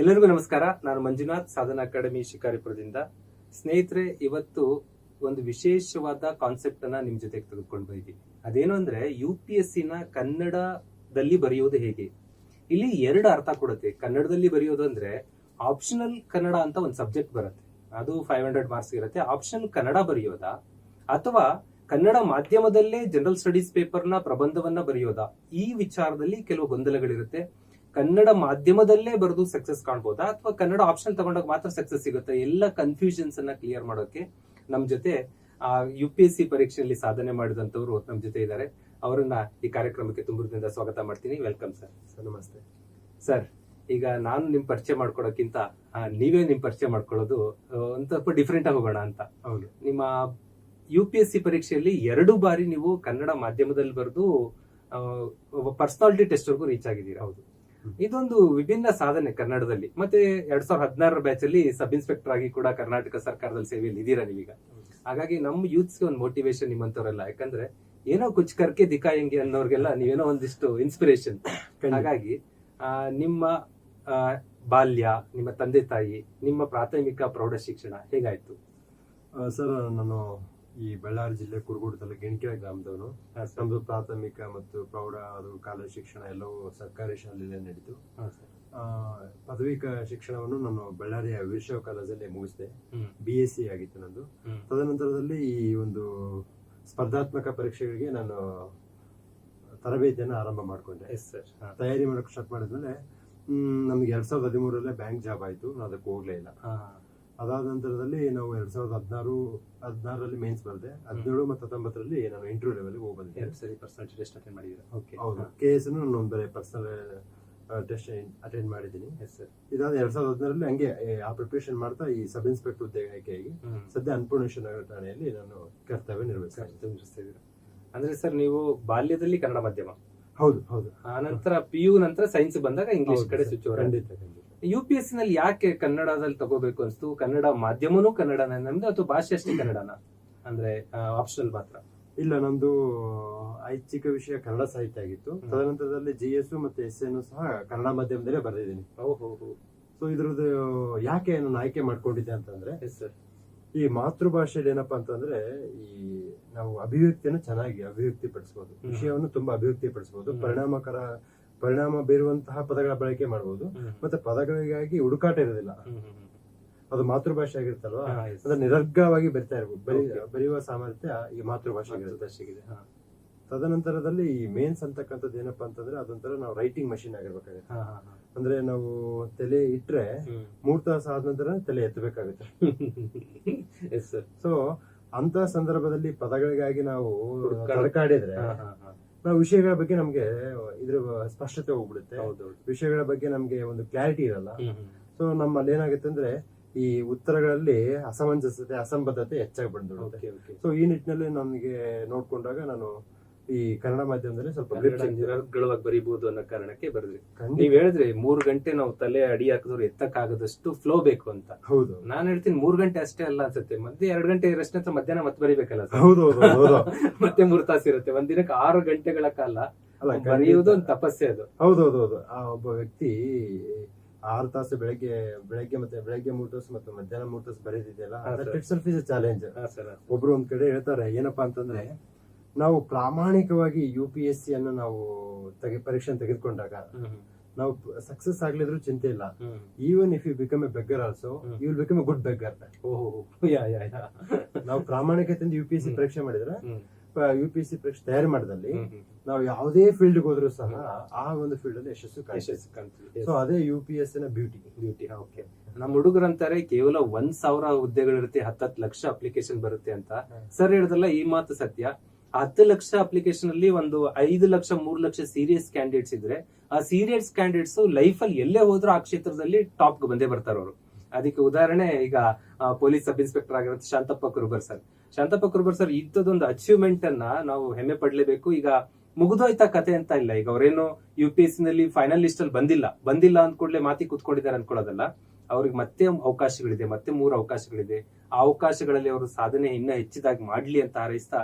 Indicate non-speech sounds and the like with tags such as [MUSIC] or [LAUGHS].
ಎಲ್ಲರಿಗೂ ನಮಸ್ಕಾರ. ನಾನು ಮಂಜುನಾಥ್, ಸಾಧನ ಅಕಾಡೆಮಿ ಶಿಕಾರಿಪುರದಿಂದ. ಸ್ನೇಹಿತರೆ, ಇವತ್ತು ಒಂದು ವಿಶೇಷವಾದ ಕಾನ್ಸೆಪ್ಟ್ ಅನ್ನ ನಿಮ್ ಜೊತೆಗೆ ತೆಗೆದುಕೊಂಡು ಬಂದಿದ್ದೀನಿ. ಅದೇನು ಅಂದ್ರೆ ಯು ಪಿ ಎಸ್ ಸಿ ನ ಕನ್ನಡದಲ್ಲಿ ಬರೆಯೋದು ಹೇಗೆ? ಇಲ್ಲಿ ಎರಡು ಅರ್ಥ ಕೊಡುತ್ತೆ. ಕನ್ನಡದಲ್ಲಿ ಬರೆಯೋದು ಅಂದ್ರೆ ಆಪ್ಷನಲ್ ಕನ್ನಡ ಅಂತ ಒಂದು ಸಬ್ಜೆಕ್ಟ್ ಬರುತ್ತೆ. ಅದು ಫೈವ್ ಹಂಡ್ರೆಡ್ ಮಾರ್ಕ್ಸ್ ಇರುತ್ತೆ. ಆಪ್ಷನ್ ಕನ್ನಡ ಬರೆಯೋದಾ? ಅಥವಾ ಕನ್ನಡ ಮಾಧ್ಯಮದಲ್ಲೇ ಜನರಲ್ ಸ್ಟಡೀಸ್ ಪೇಪರ್ನ ಪ್ರಬಂಧವನ್ನ ಬರೆಯೋದಾ? ಈ ವಿಚಾರದಲ್ಲಿ ಕೆಲವು ಗೊಂದಲಗಳಿರುತ್ತೆ. ಕನ್ನಡ ಮಾಧ್ಯಮದಲ್ಲೇ ಬರೆದು ಸಕ್ಸಸ್ ಕಾಣ್ಬೋದಾ? ಅಥವಾ ಕನ್ನಡ ಆಪ್ಷನ್ ತಗೊಂಡಾಗ ಮಾತ್ರ ಸಕ್ಸಸ್ ಸಿಗುತ್ತೆ? ಎಲ್ಲ ಕನ್ಫ್ಯೂಷನ್ಸ್ ಅನ್ನ ಕ್ಲಿಯರ್ ಮಾಡೋಕೆ ನಮ್ ಜೊತೆ ಆ ಯು ಪಿ ಎಸ್ ಸಿ ಪರೀಕ್ಷೆಯಲ್ಲಿ ಸಾಧನೆ ಮಾಡಿದಂತವರು ನಮ್ ಜೊತೆ ಇದ್ದಾರೆ. ಅವರನ್ನ ಈ ಕಾರ್ಯಕ್ರಮಕ್ಕೆ ತುಂಬದಿಂದ ಸ್ವಾಗತ ಮಾಡ್ತೀನಿ. ವೆಲ್ಕಮ್ ಸರ್ ಸರ್ ನಮಸ್ತೆ. ಸರ್ ಈಗ ನಾನು ನಿಮ್ ಪರಿಚಯ ಮಾಡ್ಕೊಡೋಕ್ಕಿಂತ ನೀವೇ ನಿಮ್ ಪರಿಚಯ ಮಾಡ್ಕೊಳ್ಳೋದು ಒಂದ್ ಸ್ವಲ್ಪ ಡಿಫ್ರೆಂಟ್ ಆಗಿ ಹೋಗೋಣ ಅಂತ. ಹೌದು. ನಿಮ್ಮ ಯು ಪಿ ಎಸ್ ಸಿ ಪರೀಕ್ಷೆಯಲ್ಲಿ ಎರಡು ಬಾರಿ ನೀವು ಕನ್ನಡ ಮಾಧ್ಯಮದಲ್ಲಿ ಬರೆದು ಪರ್ಸನಾಲಿಟಿ ಟೆಸ್ಟ್ ವರ್ಗೂ ರೀಚ್ ಆಗಿದ್ದೀರಾ? ಹೌದು. ಇದೊಂದು ವಿಭಿನ್ನ ಸಾಧನೆ ಕನ್ನಡದಲ್ಲಿ ಮತ್ತೆ ಎರಡ್ ಸಾವಿರದ ಹದಿನಾರರ ಬ್ಯಾಚ್ ಅಲ್ಲಿ ಸಬ್ ಇನ್ಸ್ಪೆಕ್ಟರ್ ಆಗಿ ಕೂಡ ಕರ್ನಾಟಕ ಸರ್ಕಾರದಲ್ಲಿ ಸೇವೆಯಲ್ಲಿ ಇದ್ದೀರಾ ನೀವೀಗ? ಹಾಗಾಗಿ ನಮ್ಮ ಯೂತ್ಸ್ಗೆ ಒಂದು ಮೋಟಿವೇಶನ್ ನಿಮ್ಮಂತವರೆಲ್ಲ. ಯಾಕಂದ್ರೆ ಏನೋ ಕುಚ್ ಕರ್ಕೆ ದಿಕ್ಕಾಯಂಗೆ ಅನ್ನೋರ್ಗೆಲ್ಲ ನೀವೇನೋ ಒಂದಿಷ್ಟು ಇನ್ಸ್ಪಿರೇಷನ್ ಹಾಗಾಗಿ ಆ, ನಿಮ್ಮ ಬಾಲ್ಯ ನಿಮ್ಮ ತಂದೆ ತಾಯಿ ನಿಮ್ಮ ಪ್ರಾಥಮಿಕ ಪ್ರೌಢ ಶಿಕ್ಷಣ ಹೇಗಾಯ್ತು ಸರ್ ನಾನು ಈ ಬಳ್ಳಾರಿ ಜಿಲ್ಲೆ ಕುರುಗೋಡು ತಾಲೂಕು ಗೆಣಕೆರೆ ಗ್ರಾಮದವನು ನಮ್ದು ಪ್ರಾಥಮಿಕ ಮತ್ತು ಪ್ರೌಢ ಅದು ಕಾಲೇಜ್ ಶಿಕ್ಷಣ ಎಲ್ಲವೂ ಸರ್ಕಾರಿ ಶಾಲೆಯಲ್ಲೇ ನಡೀತು. ಪದವಿ ಶಿಕ್ಷಣವನ್ನು ನಾನು ಬಳ್ಳಾರಿಯ ವೀರಶೈವ ಕಾಲೇಜಲ್ಲಿ ಮುಗಿಸಿದೆ. ಬಿ ಎಸ್ ಸಿ ಆಗಿತ್ತು ನಂದು. ತದನಂತರದಲ್ಲಿ ಈ ಒಂದು ಸ್ಪರ್ಧಾತ್ಮಕ ಪರೀಕ್ಷೆಗಳಿಗೆ ನಾನು ತರಬೇತಿಯನ್ನು ಆರಂಭ ಮಾಡಿಕೊಂಡೆ. Yes sir. ತಯಾರಿ ಮಾಡೋಕೆ ಸ್ಟಾರ್ಟ್ ಮಾಡಿದ್ಮೇಲೆ ಹ್ಮ್, ನಮ್ಗೆ ಎರಡ್ ಸಾವಿರದ ಹದಿಮೂರಲ್ಲೇ ಬ್ಯಾಂಕ್ ಜಾಬ್ ಆಯ್ತು. ನಾನು ಅದಕ್ಕೆ ಹೋಗ್ಲೇ ಇಲ್ಲ. ಅದಾದ ನಂತರದಲ್ಲಿ ನಾವು ಎರಡ್ ಸಾವಿರದ ಹದಿನಾರು ಹದಿನಾರರಲ್ಲಿ ಮೇನ್ಸ್ ಬರ್ದೆ ಹದಿನೇಳು ಮತ್ತು ಹತ್ತೊಂಬತ್ತರಲ್ಲಿ ನಾನು ಇಂಟರ್ವ್ಯೂ ಲೆವೆಲ್ಗೆ ಹೋಗಿ ಬಂದೆ ಎರಡು ಸರಿ ಪರ್ಸನಲ್ ಟೆಸ್ಟ್ ಅಟೆಂಡ್ ಮಾಡಿದ್ದೀರಾ? ಓಕೆ. ಹೌದು. ಕೆ ಎಸ್ ನಾನು ಒಂದು ಬೇರೆ ಪರ್ಸನಲ್ ಟೆಸ್ಟ್ ಅಟೆಂಡ್ ಮಾಡಿದ್ದೀನಿ. ಎಸ್ ಸರ್ ಇದಾದ ಎರಡ್ ಸಾವಿರದ ಹದಿನಾರರಲ್ಲಿ ಹಂಗೆ ಆ ಪ್ರಿಪ್ರೇಷನ್ ಮಾಡ್ತಾ ಈ ಸಬ್ ಇನ್ಸ್ಪೆಕ್ಟರ್ ಹುದ್ದೆಗೆ ಆಯ್ಕೆಯಾಗಿ ಸದ್ಯ ಅನ್ನಪೂರ್ಣೇಶ್ವರ ನಗರ ಠಾಣೆಯಲ್ಲಿ ನಾನು ಕರ್ತವ್ಯ ನಿರ್ವಹಿಸ್ತೀನಿ ಅಂದ್ರೆ ಸರ್ ನೀವು ಬಾಲ್ಯದಲ್ಲಿ ಕನ್ನಡ ಮಾಧ್ಯಮ. ಹೌದು ಹೌದು. ಆ ನಂತರ ಪಿ ಯು ನಂತರ ಸೈನ್ಸ್ ಬಂದಾಗ ಇಂಗ್ಲಿಷ್ ಕಡೆ ಸ್ವಿಚ್ ಖಂಡಿತ ಖಂಡಿತ. ಯು ಪಿ ಎಸ್ನಲ್ಲಿ ಯಾಕೆ ಕನ್ನಡದಲ್ಲಿ ತಗೋಬೇಕು ಅನ್ಸ್ತು? ಕನ್ನಡ ಮಾಧ್ಯಮನೂ ಕನ್ನಡನ ನಮ್ದು ಅಥವಾ ಭಾಷೆ ಅಷ್ಟೇ ಕನ್ನಡನ? ಅಂದ್ರೆ ಆಪ್ಷನಲ್ ಮಾತ್ರ. ಇಲ್ಲ ನಂದು ಐಚ್ಛಿಕ ವಿಷಯ ಕನ್ನಡ ಸಾಹಿತ್ಯ ಆಗಿತ್ತು. ತದನಂತರದಲ್ಲಿ ಜಿ ಎಸ್ ಮತ್ತೆ ಎಸ್ ಎನ್ ಸಹ ಕನ್ನಡ ಮಾಧ್ಯಮದಲ್ಲೇ ಬರೆದಿದ್ದೀನಿ. ಓಹೋ ಸೊ ಇದ್ರದ್ದು ಯಾಕೆ ನಾನು ಆಯ್ಕೆ ಮಾಡ್ಕೊಂಡಿದ್ದೆ ಅಂತಂದ್ರೆ ಎಸ್ ಸರ್ ಈ ಮಾತೃಭಾಷೆಯಲ್ಲಿ ಏನಪ್ಪಾ ಅಂತಂದ್ರೆ ಈ ನಾವು ಅಭಿವ್ಯಕ್ತಿಯನ್ನು ಚೆನ್ನಾಗಿ ಅಭಿವ್ಯಕ್ತಿ ಪಡಿಸಬಹುದು ವಿಷಯವನ್ನು ತುಂಬಾ ಅಭಿವ್ಯಕ್ತಿ ಪಡಿಸಬಹುದು. ಪರಿಣಾಮಕರ ಪರಿಣಾಮ ಬೀರುವಂತಹ ಪದಗಳ ಬಳಕೆ ಮಾಡಬಹುದು ಮತ್ತೆ ಪದಗಳಿಗಾಗಿ ಹುಡುಕಾಟ ಇರೋದಿಲ್ಲ. ಅದು ಮಾತೃಭಾಷೆ ಆಗಿರುತ್ತಲ್ವಾ? ಅಂದ್ರೆ ನಿರರ್ಗವಾಗಿ ಬರಿತಾ Okay. ಬರೆಯುವ ಸಾಮರ್ಥ್ಯ ಈ ಮಾತೃಭಾಷೆ ತದನಂತರದಲ್ಲಿ ಈ ಮೇನ್ಸ್ ಅಂತಕ್ಕಂಥದ್ದು ಏನಪ್ಪಾ ಅಂತಂದ್ರೆ ಅದೊಂಥರ ನಾವು ರೈಟಿಂಗ್ ಮಷಿನ್ ಆಗಿರ್ಬೇಕಾಗುತ್ತೆ. ಅಂದ್ರೆ ನಾವು ತಲೆ ಇಟ್ರೆ ಮೂರ್ ತಾಸು ಆದ ನಂತರ ತಲೆ ಎತ್ತಬೇಕಾಗುತ್ತೆ. ಸೊ [LAUGHS] ಅಂತ ಸಂದರ್ಭದಲ್ಲಿ ಪದಗಳಿಗಾಗಿ ನಾವು ಕಡಕಾಡಿದ್ರೆ ತಡಕಾಡಿದ್ರೆ ನಾವು ವಿಷಯಗಳ ಬಗ್ಗೆ ನಮ್ಗೆ ಇದ್ರ ಸ್ಪಷ್ಟತೆ ಹೋಗ್ಬಿಡುತ್ತೆ. ವಿಷಯಗಳ ಬಗ್ಗೆ ನಮ್ಗೆ ಒಂದು ಕ್ಲಾರಿಟಿ ಇರಲ್ಲ. ಸೊ ನಮ್ಮಲ್ಲಿ ಏನಾಗುತ್ತೆ ಅಂದ್ರೆ ಈ ಉತ್ತರಗಳಲ್ಲಿ ಅಸಮಂಜಸತೆ ಅಸಂಬದ್ಧತೆ ಹೆಚ್ಚಾಗಿ ಬಂದ್ಬಿಡುತ್ತೆ. ಸೊ ಈ ನಿಟ್ಟಿನಲ್ಲಿ ನನಗೆ ನೋಡ್ಕೊಂಡಾಗ ನಾನು ಈ ಕನ್ನಡ ಮಾಧ್ಯಮದಲ್ಲಿ ಸ್ವಲ್ಪ ಗಳವಾಗಿ ಬರೀಬಹುದು ಅನ್ನೋ ಕಾರಣಕ್ಕೆ ಬರೆದ್ರಿ. ನೀವ್ ಹೇಳಿದ್ರಿ ಮೂರ್ ಗಂಟೆ ನಾವು ತಲೆ ಅಡಿ ಹಾಕಿದ್ರು ಎತ್ತಕ್ಕಾಗದಷ್ಟು ಫ್ಲೋ ಬೇಕು ಅಂತ. ಹೌದು. ನಾನ್ ಹೇಳ್ತೀನಿ ಮೂರ್ ಗಂಟೆ ಅಷ್ಟೇ ಅಲ್ಲ ಅನ್ಸುತ್ತೆ. ಮಧ್ಯೆ ಎರಡ್ ಗಂಟೆ ಇರಷ್ಟೇ ಅಂತ ಮಧ್ಯಾಹ್ನ ಮತ್ತೆ ಬರೀಬೇಕಲ್ಲ ಹೌದು [LAUGHS] ಮತ್ತೆ ಮೂರ್ ತಾಸು ಇರುತ್ತೆ. ಒಂದ್ ದಿನಕ್ಕೆ ಆರು ಗಂಟೆಗಳ ಕಾಲ ಅಲ್ಲ ಬರೆಯುವುದು ಒಂದು ತಪಸ್ಸೆ ಅದು. ಹೌದು ಹೌದು ಹೌದು. ಆ ಒಬ್ಬ ವ್ಯಕ್ತಿ ಆರು ತಾಸು ಬೆಳಗ್ಗೆ ಬೆಳಗ್ಗೆ ಮತ್ತೆ ಬೆಳಗ್ಗೆ ಮೂರ್ ತಾಸು ಮತ್ತೆ ಮಧ್ಯಾಹ್ನ ಮೂರ್ ತಾಸು ಬರೀತಿದೆಯಲ್ಲ ಚಾಲೆಂಜ್ ಒಬ್ರು ಒಂದ್ ಕಡೆ ಹೇಳ್ತಾರೆ ಏನಪ್ಪಾ ಅಂತಂದ್ರೆ ನಾವು ಪ್ರಾಮಾಣಿಕವಾಗಿ ಯು ಪಿ ಎಸ್ ಸಿ ಅನ್ನು ನಾವು ತೆಗೆ ಪರೀಕ್ಷೆ ತೆಗೆದುಕೊಂಡಾಗ ನಾವು ಸಕ್ಸಸ್ ಆಗ್ಲಿದ್ರು ಚಿಂತೆ ಇಲ್ಲ. Even if you become a beggar also. You will become a good beggar ನಾವು ಪ್ರಾಮಾಣಿಕತೆಯಿಂದ ಯು ಪಿ ಎಸ್ ಸಿ ಪರೀಕ್ಷೆ ಮಾಡಿದ್ರೆ. ಯು ಪಿ ಎಸ್ ಸಿ ಪರೀಕ್ಷೆ ತಯಾರಿ ಮಾಡಿದಲ್ಲಿ. ನಾವು ಯಾವುದೇ ಫೀಲ್ಡ್ ಹೋದ್ರೂ ಸಹ ಆ ಒಂದು ಫೀಲ್ಡ್ ಅಲ್ಲಿ ಯಶಸ್ಸು ಸೊ ಅದೇ ಯು ಪಿ ಎಸ್ನ ಬ್ಯೂಟಿ ಬ್ಯೂಟಿ ಓಕೆ ನಮ್ಮ ಹುಡುಗರಂತಾರೆ ಕೇವಲ ಒಂದ್ ಸಾವಿರ ಹುದ್ದೆಗಳಿರುತ್ತೆ ಹತ್ತತ್ತು ಲಕ್ಷ ಅಪ್ಲಿಕೇಶನ್ ಬರುತ್ತೆ ಅಂತ. ಸರ್ ಹೇಳಿದ್ರಲ್ಲ ಈ ಮಾತು ಸತ್ಯ. ಹತ್ತು ಲಕ್ಷ ಅಪ್ಲಿಕೇಶನ್ ಅಲ್ಲಿ ಒಂದು ಐದು ಲಕ್ಷ, ಮೂರು ಲಕ್ಷ ಸೀರಿಯಸ್ ಕ್ಯಾಂಡಿಡೇಟ್ಸ್ ಇದ್ರೆ, ಆ ಸೀರಿಯಸ್ ಕ್ಯಾಂಡಿಡೇಟ್ಸ್ ಲೈಫ್ ಅಲ್ಲಿ ಎಲ್ಲೇ ಹೋದ್ರು ಆ ಕ್ಷೇತ್ರದಲ್ಲಿ ಟಾಪ್ ಬಂದೇ ಬರ್ತಾರೆ ಅವರು. ಅದಕ್ಕೆ ಉದಾಹರಣೆ, ಈಗ ಪೊಲೀಸ್ ಸಬ್ ಇನ್ಸ್ಪೆಕ್ಟರ್ ಆಗಿರೋ ಶಾಂತಪ್ಪ ಕುರುಬರ್ ಸರ್ ಶಾಂತಪ್ಪ ಕುರುಬರ್ ಸರ್ ಇಂಥದ್ದೊಂದು ಅಚೀವ್ಮೆಂಟ್ ಅನ್ನ ನಾವು ಹೆಮ್ಮೆ ಪಡ್ಲೇಬೇಕು. ಈಗ ಮುಗಿದೋಯ್ತಾ ಕತೆ ಅಂತ ಇಲ್ಲ, ಈಗ ಅವರೇನು ಯು ಪಿ ಎಸ್ನಲ್ಲಿ ಫೈನಲ್ ಲಿಸ್ಟ್ ಅಲ್ಲಿ ಬಂದಿಲ್ಲ. ಬಂದಿಲ್ಲ ಅಂದ್ಕೊಡ್ಲೆ ಕೂಡಲೇ ಮಾತಿ ಕುತ್ಕೊಂಡಿದ್ದಾರೆ ಅನ್ಕೊಳ್ಳೋದಲ್ಲ. ಅವ್ರಿಗೆ ಮತ್ತೆ ಅವಕಾಶಗಳಿದೆ, ಮತ್ತೆ ಮೂರು ಅವಕಾಶಗಳಿದೆ. ಆ ಅವಕಾಶಗಳಲ್ಲಿ ಅವರು ಸಾಧನೆ ಇನ್ನ ಹೆಚ್ಚಿದಾಗಿ ಮಾಡ್ಲಿ ಅಂತ ಹಾರೈಸ್ತಾ